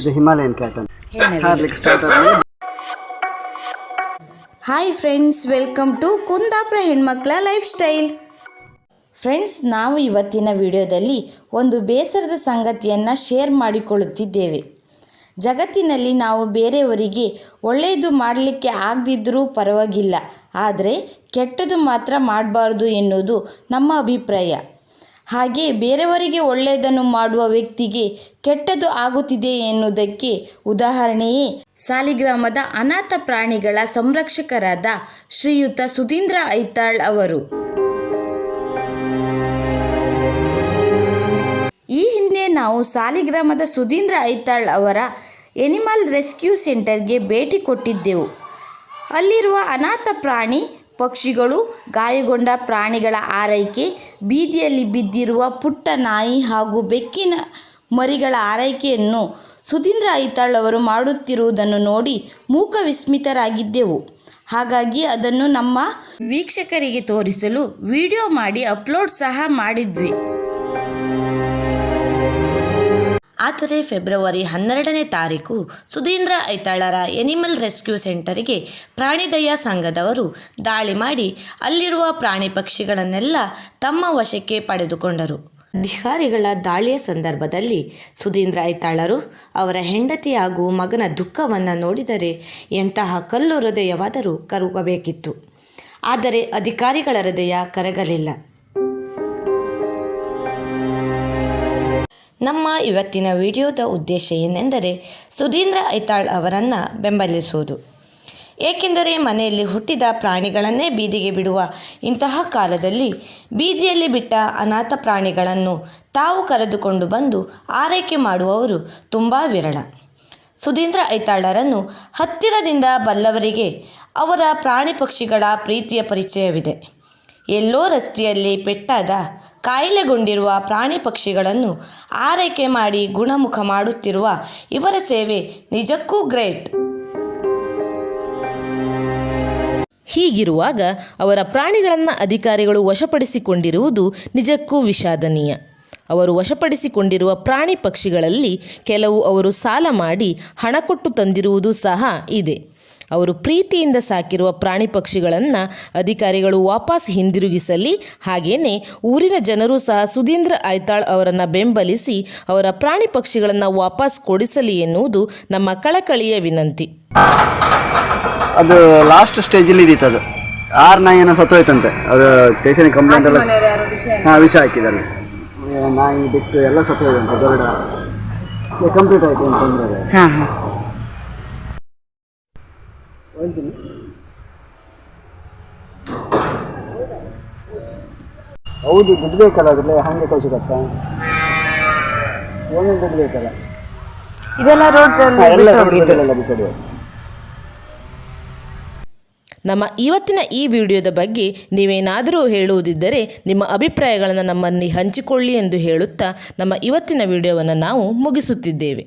ಇದು ಹಿಮಾಲಯನ್ ಕ್ಯಾಟನ್. ಹಾರ್ಲಿಕ್ಕೆ ಸ್ಟಾರ್ಟ್ ಆದ್ಮೇಲೆ. Hi friends welcome to Kundapura ಹೆಣ್ಮಕ್ಳ ಲೈಫ್ ಸ್ಟೈಲ್ ಫ್ರೆಂಡ್ಸ್ ನಾವು ಇವತ್ತಿನ ವಿಡಿಯೋದಲ್ಲಿ ಒಂದು ಬೇಸರದ ಸಂಗತಿಯನ್ನು ಶೇರ್ ಮಾಡಿಕೊಳ್ಳುತ್ತಿದ್ದೇವೆ. ಜಗತ್ತಿನಲ್ಲಿ ನಾವು ಬೇರೆಯವರಿಗೆ ಒಳ್ಳೆಯದು ಮಾಡಲಿಕ್ಕೆ ಆಗದಿದ್ದರೂ ಪರವಾಗಿಲ್ಲ ಆದರೆ ಕೆಟ್ಟದು ಮಾತ್ರ ಮಾಡಬಾರ್ದು ಎನ್ನುವುದು ನಮ್ಮ ಅಭಿಪ್ರಾಯ. ಹಾಗೆ ಬೇರೆಯವರಿಗೆ ಒಳ್ಳೆಯದನ್ನು ಮಾಡುವ ವ್ಯಕ್ತಿಗೆ ಕೆಟ್ಟದು ಆಗುತ್ತಿದೆ ಎನ್ನುವುದಕ್ಕೆ ಉದಾಹರಣೆಯೇ ಸಾಲಿಗ್ರಾಮದ ಅನಾಥ ಪ್ರಾಣಿಗಳ ಸಂರಕ್ಷಕರಾದ ಶ್ರೀಯುತ ಸುಧೀಂದ್ರ ಐತಾಳ್ ಅವರು. ಈ ಹಿಂದೆ ನಾವು ಸಾಲಿಗ್ರಾಮದ ಸುಧೀಂದ್ರ ಐತಾಳ್ ಅವರ ಎನಿಮಲ್ ರೆಸ್ಕ್ಯೂ ಸೆಂಟರ್ಗೆ ಭೇಟಿ ಕೊಟ್ಟಿದ್ದೆವು. ಅಲ್ಲಿರುವ ಅನಾಥ ಪ್ರಾಣಿ ಪಕ್ಷಿಗಳು ಗಾಯಗೊಂಡ ಪ್ರಾಣಿಗಳ ಆರೈಕೆ, ಬೀದಿಯಲ್ಲಿ ಬಿದ್ದಿರುವ ಪುಟ್ಟ ನಾಯಿ ಹಾಗೂ ಬೆಕ್ಕಿನ ಮರಿಗಳ ಆರೈಕೆಯನ್ನು ಸುಧೀಂದ್ರ ಐತಾಳ್ ಅವರು ಮಾಡುತ್ತಿರುವುದನ್ನು ನೋಡಿ ಮೂಕ ವಿಸ್ಮಿತರಾಗಿದ್ದೆವು. ಹಾಗಾಗಿ ಅದನ್ನು ನಮ್ಮ ವೀಕ್ಷಕರಿಗೆ ತೋರಿಸಲು ವಿಡಿಯೋ ಮಾಡಿ ಅಪ್ಲೋಡ್ ಸಹ ಮಾಡಿದ್ವಿ. ಆದರೆ ಫೆಬ್ರವರಿ ಹನ್ನೆರಡನೇ ತಾರೀಕು ಸುಧೀಂದ್ರ ಐತಾಳರ ಎನಿಮಲ್ ರೆಸ್ಕ್ಯೂ ಸೆಂಟರಿಗೆ ಪ್ರಾಣಿದಯ ಸಂಘದವರು ದಾಳಿ ಮಾಡಿ ಅಲ್ಲಿರುವ ಪ್ರಾಣಿ ಪಕ್ಷಿಗಳನ್ನೆಲ್ಲ ತಮ್ಮ ವಶಕ್ಕೆ ಪಡೆದುಕೊಂಡರು. ಅಧಿಕಾರಿಗಳ ದಾಳಿಯ ಸಂದರ್ಭದಲ್ಲಿ ಸುಧೀಂದ್ರ ಐತಾಳರು ಅವರ ಹೆಂಡತಿ ಹಾಗೂ ಮಗನ ದುಃಖವನ್ನು ನೋಡಿದರೆ ಎಂತಹ ಕಲ್ಲು ಹೃದಯವಾದರೂ ಕರುಗಬೇಕಿತ್ತು. ಆದರೆ ಅಧಿಕಾರಿಗಳ ಹೃದಯ ಕರಗಲಿಲ್ಲ. ನಮ್ಮ ಇವತ್ತಿನ ವಿಡಿಯೋದ ಉದ್ದೇಶ ಏನೆಂದರೆ ಸುಧೀಂದ್ರ ಐತಾಳ್ ಅವರನ್ನು ಬೆಂಬಲಿಸುವುದು. ಏಕೆಂದರೆ ಮನೆಯಲ್ಲಿ ಹುಟ್ಟಿದ ಪ್ರಾಣಿಗಳನ್ನೇ ಬೀದಿಗೆ ಬಿಡುವ ಇಂತಹ ಕಾಲದಲ್ಲಿ ಬೀದಿಯಲ್ಲಿ ಬಿಟ್ಟ ಅನಾಥ ಪ್ರಾಣಿಗಳನ್ನು ತಾವು ಕರೆದುಕೊಂಡು ಬಂದು ಆರೈಕೆ ಮಾಡುವವರು ತುಂಬ ವಿರಳ. ಸುಧೀಂದ್ರ ಐತಾಳರನ್ನು ಹತ್ತಿರದಿಂದ ಬಲ್ಲವರಿಗೆ ಅವರ ಪ್ರಾಣಿ ಪಕ್ಷಿಗಳ ಪ್ರೀತಿಯ ಪರಿಚಯವಿದೆ. ಎಲ್ಲೋ ರಸ್ತೆಯಲ್ಲಿ ಪೆಟ್ಟಾದ ಕಾಯಿಲೆಗೊಂಡಿರುವ ಪ್ರಾಣಿ ಪಕ್ಷಿಗಳನ್ನು ಆರೈಕೆ ಮಾಡಿ ಗುಣಮುಖ ಮಾಡುತ್ತಿರುವ ಇವರ ಸೇವೆ ನಿಜಕ್ಕೂ ಗ್ರೇಟ್. ಹೀಗಿರುವಾಗ ಅವರ ಪ್ರಾಣಿಗಳನ್ನು ಅಧಿಕಾರಿಗಳು ವಶಪಡಿಸಿಕೊಂಡಿರುವುದು ನಿಜಕ್ಕೂ ವಿಷಾದನೀಯ. ಅವರು ವಶಪಡಿಸಿಕೊಂಡಿರುವ ಪ್ರಾಣಿ ಪಕ್ಷಿಗಳಲ್ಲಿ ಕೆಲವು ಅವರು ಸಾಲ ಮಾಡಿ ಹಣ ಕೊಟ್ಟು ತಂದಿರುವುದು ಸಹ ಇದೆ. ಅವರು ಪ್ರೀತಿಯಿಂದ ಸಾಕಿರುವ ಪ್ರಾಣಿ ಪಕ್ಷಿಗಳನ್ನು ಅಧಿಕಾರಿಗಳು ವಾಪಸ್ ಹಿಂದಿರುಗಿಸಲಿ. ಹಾಗೆಯೇ ಊರಿನ ಜನರು ಸಹ ಸುಧೀಂದ್ರ ಐತಾಳ್ ಅವರನ್ನು ಬೆಂಬಲಿಸಿ ಅವರ ಪ್ರಾಣಿ ಪಕ್ಷಿಗಳನ್ನು ವಾಪಸ್ ಕೊಡಿಸಲಿ ಎನ್ನುವುದು ನಮ್ಮ ಕಳಕಳಿಯ ವಿನಂತಿ. ಅದು ಲಾಸ್ಟ್ ಸ್ಟೇಜಲ್ಲಿ ಇದೆ ಅದು. ಆರು ನಾಯಿ ಏನೋ ಸತ್ತೋಯ್ತಂತೆ. ಅದು ಸ್ಟೇಷನ್ ಕಂಪ್ಲೇಂಟ್ ಎಲ್ಲ ಹಾಂ ವಿಷ ಹಾಕಿದ್ದಾರೆ. ನಾಯಿ ಬಿಟ್ಟು ಎಲ್ಲ ಸತ್ತೋಯ್ತಂತೆ ದೊಡ್ಡ ಕಂಪ್ಲೀಟ್ ಆಯ್ತು ಏನು ಹಾಂ ಹೌದು ದುಡ್ಡು ಬೇಕಲ್ಲ ಅದ್ರಲ್ಲಿ? ಹಾಗೆ ಕಳ್ಸೋದಕ್ಕ ಒಂದೊಂದು ದುಡ್ಡು ಬೇಕಲ್ಲ? ಇದೆಲ್ಲ ರೋಡ್ ಎಲ್ಲ ಬಿಸಾಡಿ ನಮ್ಮ ಇವತ್ತಿನ ಈ ವಿಡಿಯೋದ ಬಗ್ಗೆ ನೀವೇನಾದರೂ ಹೇಳುವುದಿದ್ದರೆ ನಿಮ್ಮ ಅಭಿಪ್ರಾಯಗಳನ್ನು ನಮ್ಮಲ್ಲಿ ಹಂಚಿಕೊಳ್ಳಿ ಎಂದು ಹೇಳುತ್ತಾ ನಮ್ಮ ಇವತ್ತಿನ ವಿಡಿಯೋವನ್ನು ನಾವು ಮುಗಿಸುತ್ತಿದ್ದೇವೆ.